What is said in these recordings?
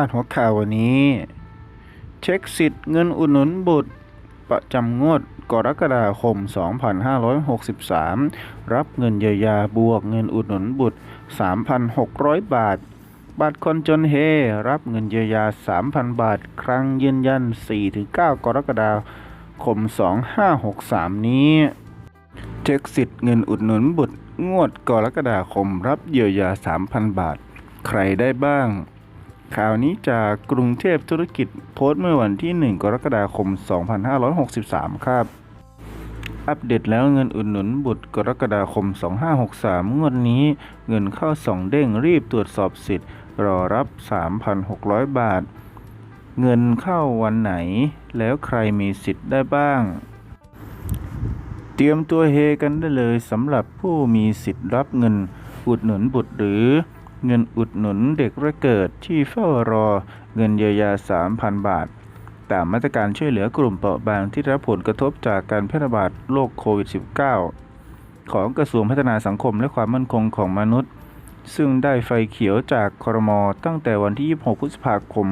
าดหัวข่าววันนี้ เช็คสิทธิ์เงินอุดหนุนบุตร ประจำงวดกรกฎาคม 2563 รับเงินเยียวยาบวกเงินอุดหนุนบุตร 3,600 บาท บัตรคนจนเฮ รับเงินเยียวยา 3,000 บาท ครั้งยืนยัน 4-9 กรกฎาคม 2563 นี้ เช็คสิทธิ์เงินอุดหนุนบุตร งวดกรกฎาคม รับเยียวยา 3,000 บาท ใครได้บ้าง ข่าวนี้จากกรุงเทพธุรกิจโพสต์เมื่อวันที่ 1 กรกฎาคม 2563 ครับ อัปเดตแล้วเงินอุดหนุนบุตรกรกฎาคม 2563 งวดนี้เงินเข้าสองเด้งรีบตรวจสอบสิทธิ์ รอรับ 3,600 บาท เงินเข้าวันไหน แล้วใครมีสิทธิ์ได้บ้าง เตรียมตัวเฮกันได้เลยสำหรับผู้มีสิทธิ์รับเงินอุดหนุนบุตรหรือ เงินอุดหนุนเด็กแรกเกิดที่เฝ้ารอเงินเยียวยา 3,000 บาท ตามมาตรการช่วยเหลือกลุ่มเปราะบางที่รับผลกระทบจากการแพร่ระบาดโรคโควิด -19 ของกระทรวงพัฒนาสังคมและความมั่นคงของมนุษย์ ซึ่งได้ไฟเขียวจากครมตั้งแต่วันที่ 26 พฤษภาคม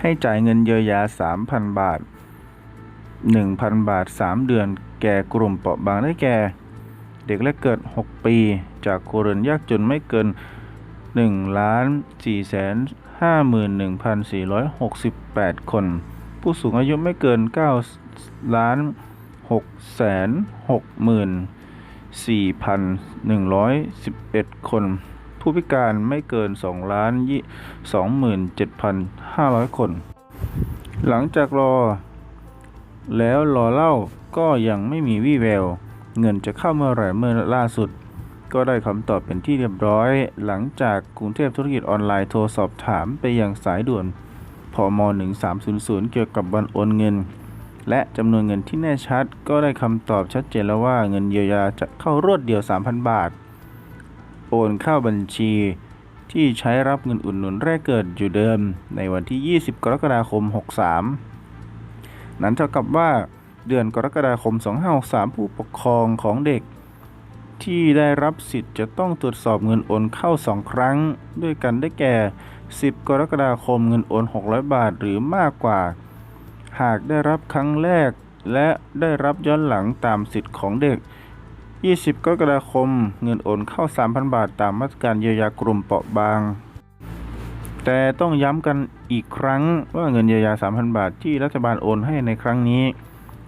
ให้จ่ายเงินเยียวยา 3,000 บาท 1,000 บาท 3 เดือน แก่กลุ่มเปราะบางได้แก่ เด็กแรกเกิด 6 ปี จากครัวเรือนยากจนไม่เกิน 1 ล้าน 4 51,468 คน ผู้สูงอายุไม่เกิน 9 ล้าน 6 64,111 คน ผู้พิการไม่เกิน 2 ล้าน 27,500 คน หลังจากรอ แล้วรอเล่าก็ยังไม่มีวี่แวว เงินจะเข้าเมื่อไหร่เมื่อล่าสุด ก็ได้คำตอบเป็นที่เรียบร้อย หลังจากกรุงเทพธุรกิจออนไลน์โทรสอบถามไปยังสายด่วนพม1300 เกี่ยวกับวันโอนเงิน และจำนวนเงินที่แน่ชัด ก็ได้คำตอบชัดเจนแล้วว่าเงินเยียวยาจะเข้ารวดเดียว 3,000 บาท โอนเข้าบัญชีที่ใช้รับเงินอุดหนุนแรกเกิดอยู่เดิมในวันที่ 20 กรกฎาคม 63 นั้นเท่ากับว่า เดือนกรกฎาคม 2563 ผู้ปกครองของเด็ก ที่ได้รับสิทธิ์จะต้องตรวจสอบเงินโอนเข้า 2 ครั้ง ด้วยกันได้แก่ 10 กรกฎาคมเงินโอน 600 บาทหรือมากกว่า หากได้รับครั้งแรก และได้รับย้อนหลังตามสิทธิ์ของเด็ก 20 กรกฎาคม เงินโอนเข้า 3,000 บาท ตามมาตรการเยียวยากลุ่มเปราะบาง แต่ต้องย้ำกันอีกครั้งว่าเงินเยียวยา 3,000 บาทที่รัฐบาลโอนให้ในครั้งนี้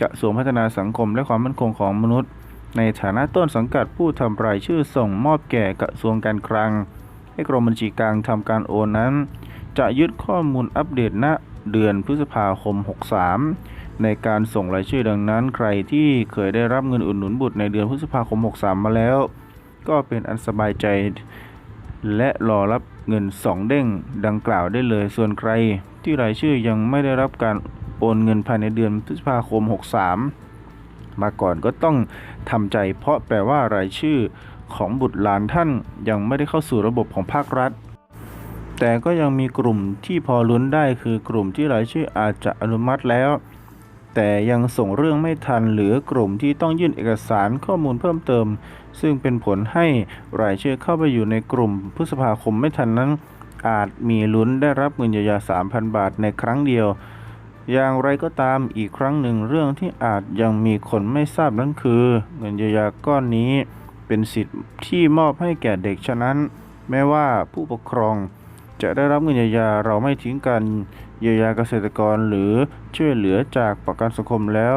กระทรวงพัฒนาสังคมและความมั่นคงของมนุษย์ ในฐานะต้นสังกัดผู้ทำรายชื่อส่งมอบแก่กระทรวงการคลัง ให้กรมบัญชีกลางทำการโอนนั้น จะยึดข้อมูลอัปเดตณเดือนพฤษภาคม 63 ในการส่งรายชื่อดังนั้น ใครที่เคยได้รับเงินอุดหนุนบุตรในเดือนพฤษภาคม 63 มาแล้ว ก็เป็นอันสบายใจ และรอรับเงิน 2 เด้งดังกล่าวได้เลย ส่วนใครที่รายชื่อยังไม่ได้รับการ โอนเงินภายในเดือนพฤษภาคม 63 มาก่อนก็ต้องทำใจ เพราะแปลว่ารายชื่อของบุตรหลานท่านยังไม่ได้เข้าสู่ระบบของภาครัฐ แต่ก็ยังมีกลุ่มที่พอลุ้นได้คือกลุ่มที่รายชื่ออาจจะอนุมัติแล้ว แต่ยังส่งเรื่องไม่ทันหรือกลุ่มที่ต้องยื่นเอกสารข้อมูลเพิ่มเติม ซึ่งเป็นผลให้รายชื่อเข้าไปอยู่ในกลุ่มพฤษภาคมไม่ทันนั้นอาจมีลุ้นได้รับเงินเยียวยา 3,000 บาทในครั้งเดียว อย่างไรก็ตามอีกครั้งหนึ่งเรื่องที่อาจยังมีคนไม่ทราบนั้นคือ เงินเยียวยาก้อนนี้เป็นสิทธิ์ที่มอบให้แก่เด็กฉะนั้น แม้ว่าผู้ปกครองจะได้รับเงินเยียวยาเราไม่ทิ้งกันเยียวยาเกษตรกรหรือช่วยเหลือจากประกันสังคมแล้ว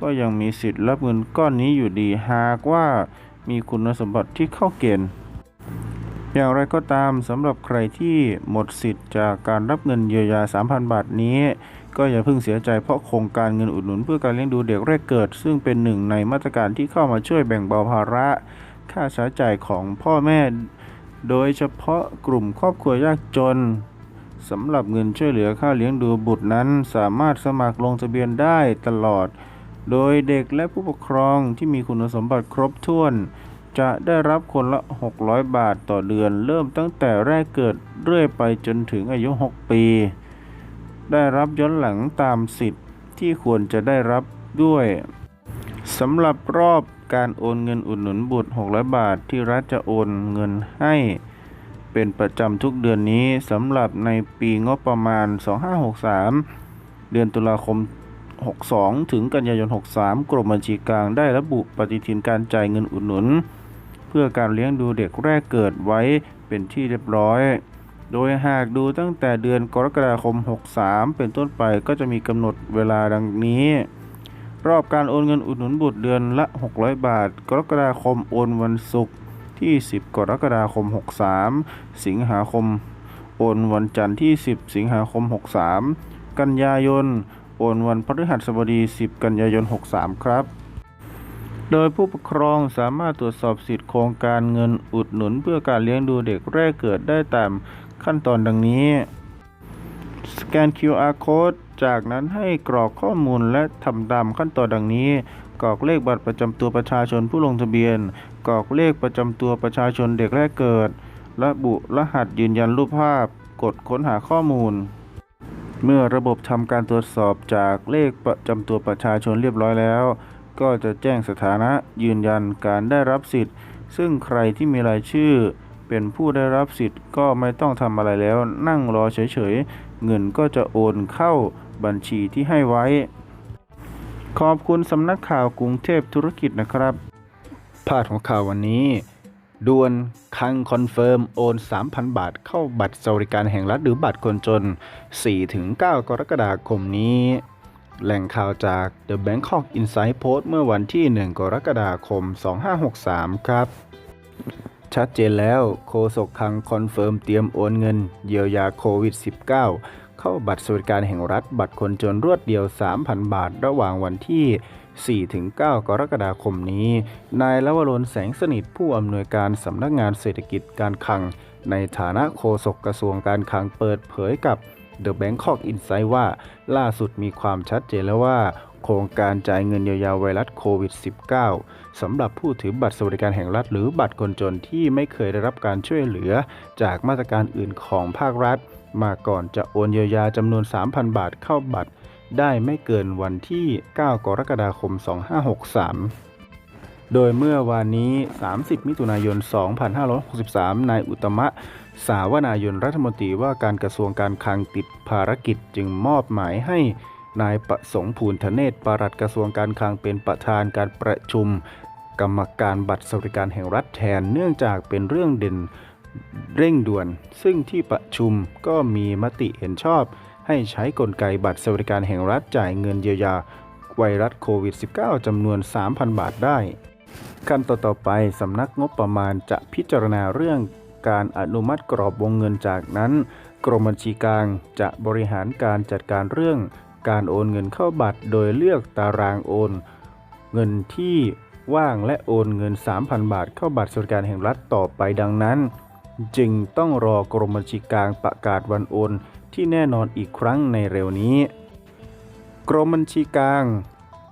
ก็ยังมีสิทธิ์รับเงินก้อนนี้อยู่ดีหากว่ามีคุณสมบัติที่เข้าเกณฑ์อย่างไรก็ตามสำหรับใครที่หมดสิทธิ์จากการรับเงินเยียวยา 3,000 บาทนี้ ก็อย่าเพิ่งเสียใจเพราะโครงการเงินอุดหนุนเพื่อการเลี้ยงดูเด็กแรกเกิด ซึ่งเป็นหนึ่งในมาตรการที่เข้ามาช่วยแบ่งเบาภาระ ค่าใช้จ่ายของพ่อแม่ โดยเฉพาะกลุ่มครอบครัวยากจนสำหรับเงินช่วยเหลือค่าเลี้ยงดูบุตรนั้น สามารถสมัครลงทะเบียนได้ตลอด โดยเด็กและผู้ปกครองที่มีคุณสมบัติครบถ้วน จะได้รับคนละ 600 บาทต่อเดือน เริ่มตั้งแต่แรกเกิดเรื่อยไปจนถึงอายุ 6 ปี ได้รับย้อนหลังตามสิทธิ์ที่ควรจะได้รับด้วยสำหรับรอบการโอนเงินอุดหนุนบุตร 600 บาทที่รัฐจะโอนเงินให้ เป็นประจำทุกเดือนนี้สำหรับในปีงบประมาณ 2563 เดือนตุลาคม 62 ถึงกันยายน 63 กรมบัญชีกลางได้ระบุปฏิทินการจ่ายเงินอุดหนุน เพื่อการเลี้ยงดูเด็กแรกเกิดไว้เป็นที่เรียบร้อย โดยหากดูตั้งแต่เดือนกรกฎาคม 63 เป็นต้นไปก็จะมีกำหนดเวลาดังนี้ รอบการโอนเงินอุดหนุนบุตรเดือนละ 600 บาท กรกฎาคมโอนวันศุกร์ที่ 10 กรกฎาคม 63 สิงหาคม โอนวันจันทร์ที่ 10 สิงหาคม 63 กันยายน โอนวันพฤหัสบดี 10 กันยายน 63 ครับโดยผู้ปกครองสามารถตรวจสอบสิทธิโครงการเงินอุดหนุนเพื่อการเลี้ยงดูเด็กแรกเกิดได้ตาม ขั้นตอนดังนี้ สแกน QR code จากนั้นให้กรอกข้อมูลและทำตามขั้นตอนดังนี้ กรอกเลขบัตรประจำตัวประชาชนผู้ลงทะเบียน กรอกเลขประจำตัวประชาชนเด็กแรกเกิด ระบุรหัสยืนยันรูปภาพ กดค้นหาข้อมูล เมื่อระบบทำการตรวจสอบจากเลขประจำตัวประชาชนเรียบร้อยแล้ว ก็จะแจ้งสถานะยืนยันการได้รับสิทธิ์ ซึ่งใครที่มีรายชื่อ เป็นผู้ได้รับสิทธิ์ก็ไม่ต้องทำอะไรแล้ว นั่งรอเฉยๆ เงินก็จะโอนเข้าบัญชีที่ให้ไว้ ขอบคุณสำนักข่าวกรุงเทพธุรกิจนะครับ พาดของข่าววันนี้ด่วนคังคอนเฟิร์มโอน 3,000 บาทเข้าบัตรสวัสดิการแห่งรัฐหรือบัตรคนจน 4-9 กรกฎาคมนี้ แหล่งข่าวจาก The Bangkok Insight Post เมื่อวันที่ 1 กรกฎาคม 2563 ครับ ชัดเจนแล้วโฆษกคังคอนเฟิร์มเตรียมโอนเงิน เยียวยาโควิด -19 เข้าบัตรสวัสดิการแห่งรัฐ บัตรคนจนรวดเดียว 3,000 บาท ระหว่างวันที่ 4-9 กรกฎาคมนี้ นายลวรนแสงสนิทผู้อำนวยการสำนักงานเศรษฐกิจการคลัง ในฐานะโฆษกกระทรวงการคลังเปิดเผยกับ The Bangkok Insight ว่า ล่าสุดมีความชัดเจนแล้วว่า โครงการจ่ายเงินเยียวยาไวรัสโควิด -19 สำหรับผู้ถือบัตรสวัสดิการแห่งรัฐ หรือบัตรคนจนที่ไม่เคยได้รับการช่วยเหลือ จากมาตรการอื่นของภาครัฐ มาก่อนจะโอนเยียวยาจำนวน 3,000 บาทเข้าบัตร ได้ไม่เกินวันที่ 9 กรกฎาคม 2563โดยเมื่อวานนี้ 30 มิถุนายน 2563 นายอุตมะ สาวนายนรัฐมนตรีว่าการกระทรวงการคลังติดภารกิจจึงมอบหมายให้ นายประสงค์ภูลธเนศปลัดกระทรวงการคลังเป็นประธานการประชุม กรรมการบัตรสวัสดิการแห่งรัฐแทนเนื่องจากเป็นเรื่องเด่นเร่งด่วน ซึ่งที่ประชุมก็มีมติเห็นชอบ ให้ใช้กลไกบัตรสวัสดิการแห่งรัฐจ่ายเงินเยียวยาไวรัสโควิด -19 จำนวน 3,000 บาทได้ ขั้นต่อไปสำนักงบประมาณจะพิจารณาเรื่องการอนุมัติกรอบวงเงินจากนั้น กรมบัญชีกลางจะบริหารการจัดการเรื่อง การโอนเงินเข้าบัตร โดยเลือกตารางโอน เงินที่ว่างและโอนเงิน 3,000 บาท เข้าบัตรสวัสดิการแห่งรัฐต่อไปดังนั้น จึงต้องรอกรมบัญชีกลางประกาศวันโอนที่แน่นอนอีกครั้งในเร็วนี้ กรมบัญชีกลาง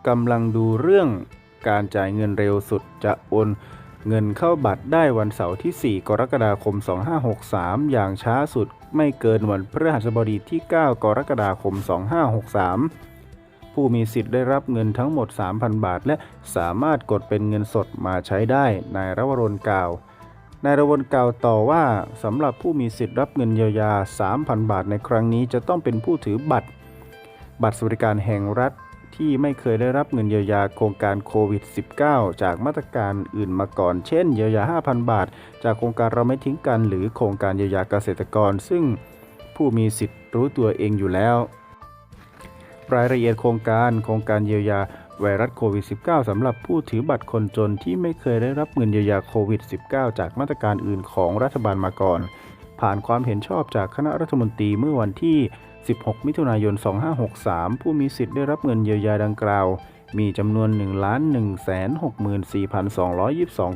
กำลังดูเรื่องการจ่ายเงินเร็วสุดจะโอน เงินเข้าบัตรได้วันเสาร์ที่ 4 กรกฎาคม 2563 อย่างช้าสุดไม่เกินวันพฤหัสบดีที่ 9 กรกฎาคม 2563 ผู้มีสิทธิ์ได้รับเงินทั้งหมด 3,000 บาท และสามารถกดเป็นเงินสดมาใช้ได้ นายรวรนกล่าวนายรวนกล่าวต่อว่าสำหรับผู้มีสิทธิ์รับเงินเยียวยา 3,000 บาทในครั้งนี้จะต้องเป็นผู้ถือบัตร บัตรสวัสดิการแห่งรัฐ ที่ไม่เคยได้รับเงินเยียวยาโครงการโควิด -19 จากมาตรการอื่นมาก่อน เช่น เยียวยา 5,000 บาท จากโครงการเราไม่ทิ้งกัน หรือโครงการเยียวยาเกษตรกร ซึ่งผู้มีสิทธิ์รู้ตัวเองอยู่แล้ว รายละเอียดโครงการโครงการเยียวยาไวรัสโควิด -19 สำหรับผู้ถือบัตรคนจนที่ไม่เคยได้รับเงินเยียวยาโควิด -19 จากมาตรการอื่นของรัฐบาลมาก่อน ผ่านความเห็นชอบจากคณะรัฐมนตรีเมื่อวันที่ 16 มิถุนายน 2563 ผู้มีสิทธิ์ได้รับเงินเยียวยาดังกล่าว มีจำนวน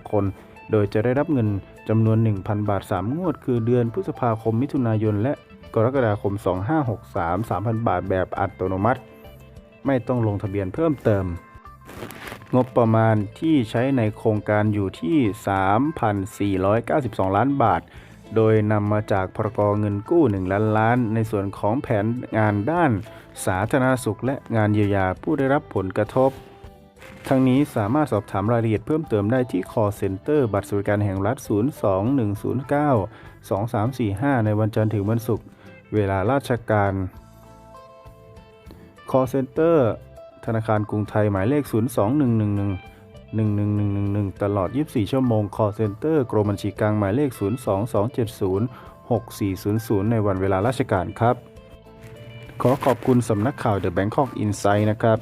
1,164,222 คน โดยจะได้รับเงินจำนวน 1,000 บาท 3 งวด คือเดือนพฤษภาคม มิถุนายน และกรกฎาคม 2563 3,000 บาทแบบอัตโนมัติ ไม่ต้องลงทะเบียนเพิ่มเติม งบประมาณที่ใช้ในโครงการอยู่ที่ 3,492 ล้านบาท โดยนำมาจากพรกเงินกู้ 1 ล้านล้าน ในส่วนของแผนงานด้านสาธารณสุข และงานเยียวยาผู้ได้รับผลกระทบ ทั้งนี้สามารถสอบถามรายละเอียดเพิ่มเติมได้ที่ call center บัตรสวัสดิการแห่งรัฐ 02109 2345 ในวันจันทร์ถึงวันศุกร์เวลาราชการ call center ธนาคารกรุงไทยหมายเลข 02111 11111 ตลอด 24 ชั่วโมง call center กรมบัญชีกลางหมายเลข 02270 6400 ในวันเวลาราชการครับ ขอขอบคุณสำนักข่าว The Bangkok Insight นะครับ